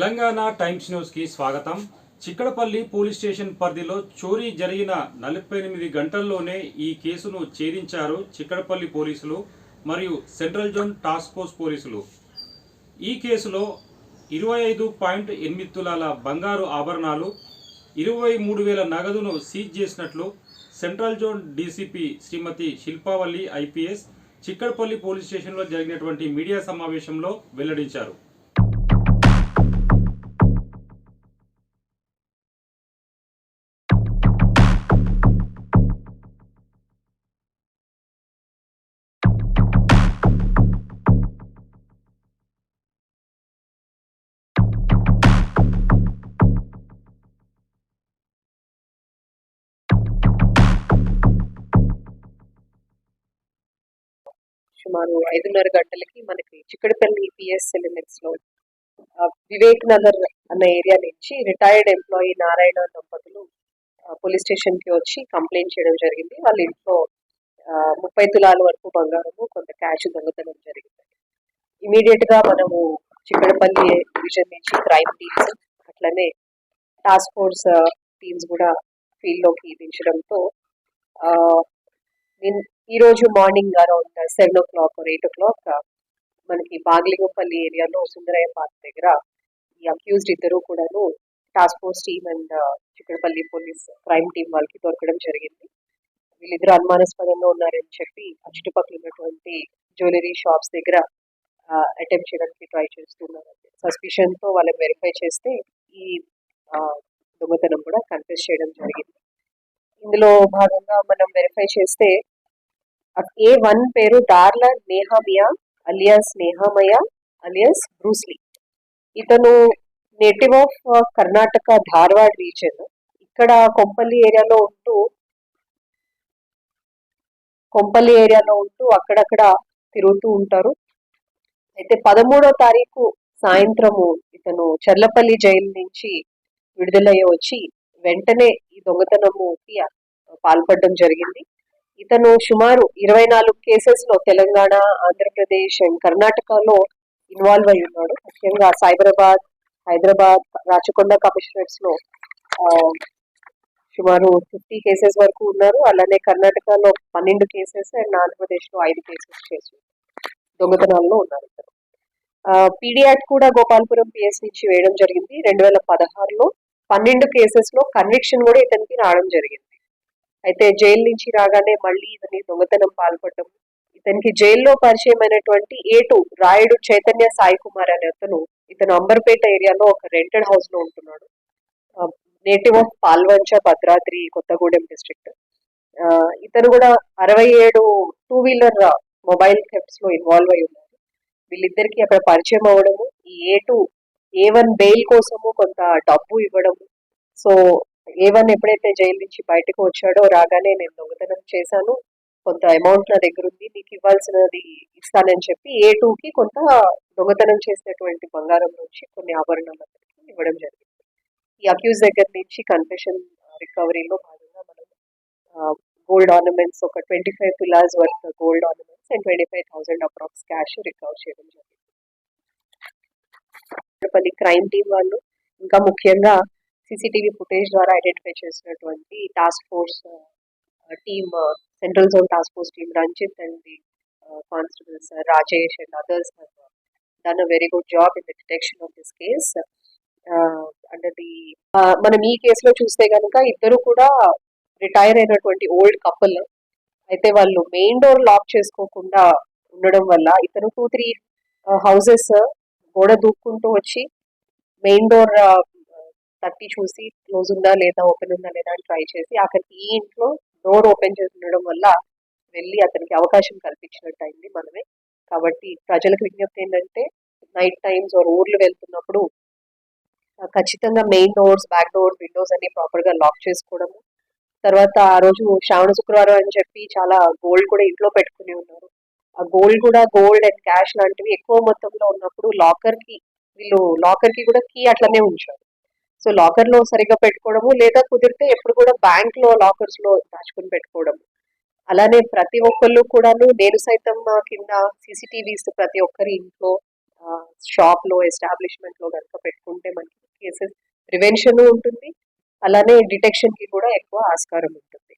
Telangana times న్యూస్కి స్వాగతం. Chikkadpally police station పరిధిలో చోరీ జరిగిన నలభై ఎనిమిది గంటల్లోనే ఈ కేసును ఛేదించారు చిక్కడపల్లి పోలీసులు మరియు సెంట్రల్ జోన్ టాస్క్ ఫోర్స్ పోలీసులు. ఈ కేసులో ఇరవై ఐదు పాయింట్ ఎనిమిది తులాల బంగారు ఆభరణాలు ఇరవై మూడు వేల నగదును సీజ్ చేసినట్లు central zone DCP Shrimati Shilpavalli IPS Chikkadpally police స్టేషన్లో జరిగినటువంటి మీడియా సమావేశంలో వెల్లడించారు. సుమారు ఐదున్నర గంటలకి మనకి చిక్కడపల్లి పిఎస్ లిమిట్స్లో వివేక్ నగర్ అన్న ఏరియా నుంచి రిటైర్డ్ ఎంప్లాయీ నారాయణ దంపతులు పోలీస్ స్టేషన్కి వచ్చి కంప్లైంట్ చేయడం జరిగింది. వాళ్ళ ఇంట్లో ముప్పై తులాల వరకు బంగారము కొంత క్యాష్ దొంగతనం జరిగింది. ఇమీడియట్గా మనము చిక్కడపల్లి డివిజన్ నుంచి క్రైమ్ టీమ్స్ అట్లనే టాస్క్ ఫోర్స్ టీమ్స్ కూడా ఫీల్డ్లోకి దించడంతో ఈ రోజు morning around seven o'clock eight o'clock మనకి బాగ్లింగపల్లి ఏరియాలో సుందరయ్య పార్క్ దగ్గర ఈ అక్యూజ్డ్ ఇద్దరు కూడాను task force team and uh, Chikkadpally police crime team వాళ్ళకి దొరకడం జరిగింది. వీళ్ళిద్దరు అనుమానాస్పదంగా ఉన్నారని చెప్పి ఆ చుట్టుపక్కల ఉన్నటువంటి జ్యువెలరీ షాప్స్ దగ్గర uh, అటెంప్ట్ చేయడానికి ట్రై చేస్తున్నారు. సస్పిషన్తో వాళ్ళని వెరిఫై చేస్తే ఈ uh, దొంగతనం కూడా కన్ఫ్యూజ్ చేయడం జరిగింది. ఇందులో భాగంగా మనం వెరిఫై చేస్తే ఏ వన్ పేరు డార్లర్ Nehemiah alias Nehemiah alias Bruce Lee ఇతను native of Karnataka Dharwad region. ఇక్కడ కొంపల్లి ఏరియాలో ఉంటూ కొంపల్లి ఏరియాలో ఉంటూ అక్కడక్కడ తిరుగుతూ ఉంటారు. అయితే పదమూడో తారీఖు సాయంత్రము ఇతను చర్లపల్లి జైలు నుంచి విడుదలయ్యి వచ్చి వెంటనే ఈ దొంగతనముకి పాల్పడడం జరిగింది. ఇతను సుమారు ఇరవై నాలుగు కేసెస్లో తెలంగాణ ఆంధ్రప్రదేశ్ అండ్ కర్ణాటకలో ఇన్వాల్వ్ అయి ఉన్నాడు. ముఖ్యంగా సైబరాబాద్ హైదరాబాద్ రాచకొండ కమిషనరేట్స్లో సుమారు ఫిఫ్టీ కేసెస్ వరకు ఉన్నారు. అలానే కర్ణాటకలో పన్నెండు కేసెస్ అండ్ ఆంధ్రప్రదేశ్లో ఐదు కేసెస్ చేసి దొంగతనాల్లో ఉన్నారు ఇతను. పీడియాట్ కూడా గోపాల్పురం పిఎస్ నుంచి వేయడం జరిగింది. రెండు వేల పదహారులో పన్నెండు కేసెస్లో కన్విక్షన్ కూడా ఇతనికి రావడం జరిగింది. అయితే జైలు నుంచి రాగానే మళ్ళీ ఇతని దొంగతనం పాల్పడటం ఇతనికి జైల్లో పరిచయం అయినటువంటి ఏటు రాయుడు చైతన్య సాయి కుమార్ అనే అతను ఇతను అంబర్పేట ఏరియాలో ఒక రెంటెడ్ హౌస్లో ఉంటున్నాడు native of Palvancha Bhadradri Kothagudem district. ఇతను కూడా అరవై ఏడు టూ వీలర్ మొబైల్ థెఫ్ట్స్లో ఇన్వాల్వ్ అయి ఉన్నారు వీళ్ళిద్దరికి అక్కడ పరిచయం అవ్వడము ఈ A two A one bail కోసము కొంత డబ్బు ఇవ్వడము. సో ఏ వన్ ఎప్పుడైతే జైలు నుంచి బయటకు వచ్చాడో రాగానే నేను దొంగతనం చేశాను. కొంత అమౌంట్ నా దగ్గర ఉంది. నీకు ఇవ్వాల్సినది ఇస్తానని చెప్పి ఏ టూకి కొంత దొంగతనం చేసినటువంటి బంగారం నుంచి కొన్ని ఆభరణాలు అతనికి ఇవ్వడం జరిగింది. ఈ అక్యూజ్ దగ్గర నుంచి కన్ఫెషన్ రికవరీలో భాగంగా మనం గోల్డ్ ఆర్నమెంట్స్ ఒక twenty five tolas worth gold ornaments and twenty five thousand approx cash recover చేయడం జరిగింది. పది క్రైమ్ టీం వాళ్ళు ఇంకా ముఖ్యంగా సీసీటీవీ ఫుటేజ్ ద్వారా ఐడెంటిఫై చేసినటువంటి task force team central zone task force team Ranjith and the constables Rajesh and others done a very good job in the detection of this case అంటే the మనం ఈ కేసులో చూస్తే కనుక ఇద్దరు కూడా రిటైర్ అయినటువంటి ఓల్డ్ కపుల్. అయితే వాళ్ళు మెయిన్ డోర్ లాక్ చేసుకోకుండా ఉండడం వల్ల ఇతను టూ త్రీ హౌసెస్ గోడ దూక్కుంటూ వచ్చి మెయిన్ డోర్ తట్టి చూసి క్లోజ్ ఉందా లేదా ఓపెన్ ఉందా లేదా అని ట్రై చేసి అక్కడికి ఈ ఇంట్లో డోర్ ఓపెన్ చేసి ఉండడం వల్ల వెళ్ళి అతనికి అవకాశం కల్పించినట్టు అయింది మనమే. కాబట్టి ప్రజలకు విజ్ఞప్తి ఏంటంటే నైట్ టైమ్స్ ఊర్లు వెళ్తున్నప్పుడు ఖచ్చితంగా main doors back doors windows అన్ని ప్రాపర్గా లాక్ చేసుకోవడము. తర్వాత ఆ రోజు శ్రావణ శుక్రవారం అని చెప్పి చాలా గోల్డ్ కూడా ఇంట్లో పెట్టుకుని ఉన్నారు. ఆ గోల్డ్ కూడా గోల్డ్ అండ్ క్యాష్ లాంటివి ఎక్కువ మొత్తంలో ఉన్నప్పుడు లాకర్కి వీళ్ళు లాకర్కి కూడా కీ అట్లనే ఉంచారు. సో లాకర్లో సరిగా పెట్టుకోవడము లేదా కుదిరితే ఎప్పుడు కూడా బ్యాంక్లో లాకర్స్లో దాచుకుని పెట్టుకోవడం అలానే ప్రతి ఒక్కళ్ళు కూడాను నేను సైతం మా కింద సీసీటీవీస్ ప్రతి ఒక్కరి ఇంట్లో షాప్లో ఎస్టాబ్లిష్మెంట్లో కనుక పెట్టుకుంటే మనకి కేసెస్ ప్రివెన్షన్ ఉంటుంది. అలానే డిటెక్షన్కి కూడా ఎక్కువ ఆస్కారం ఉంటుంది.